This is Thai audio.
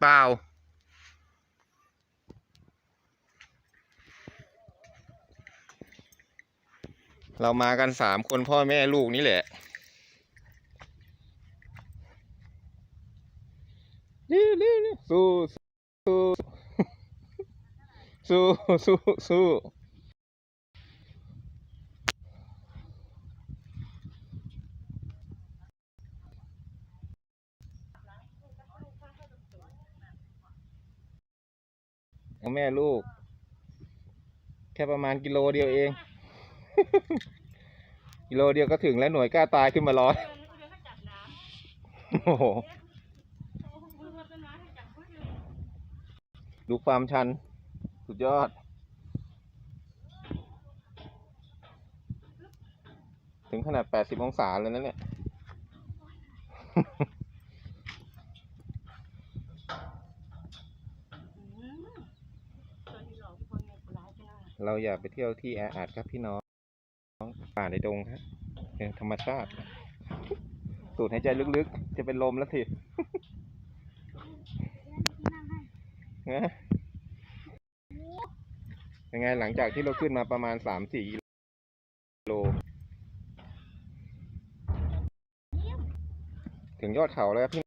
เปล่า เรามากันสามคนพ่อแม่ลูกนี่แหละนี่นี่สู้สู้สู้สู้สู้ เอาแม่ลูก แค่ประมาณกิโลเดียวเอง กิโลเดียวก็ถึงแล้วหน่วยกล้าตายขึ้นมาร้อยโอ้โหดูความชัน สุดยอด ถึงขนาด 80 องศาเลยนะเนี่ย เราอยากไปเที่ยวที่แออัดครับพี่น้องป่าในดงครับเป็นธรรมชาติ สูดหายใจลึกๆ จะเป็นลมแล้วสินะยังไงหลังจากที่เราขึ้นมาประมาณสามสี่กิโล ถึงยอดเขาแล้วครับพี่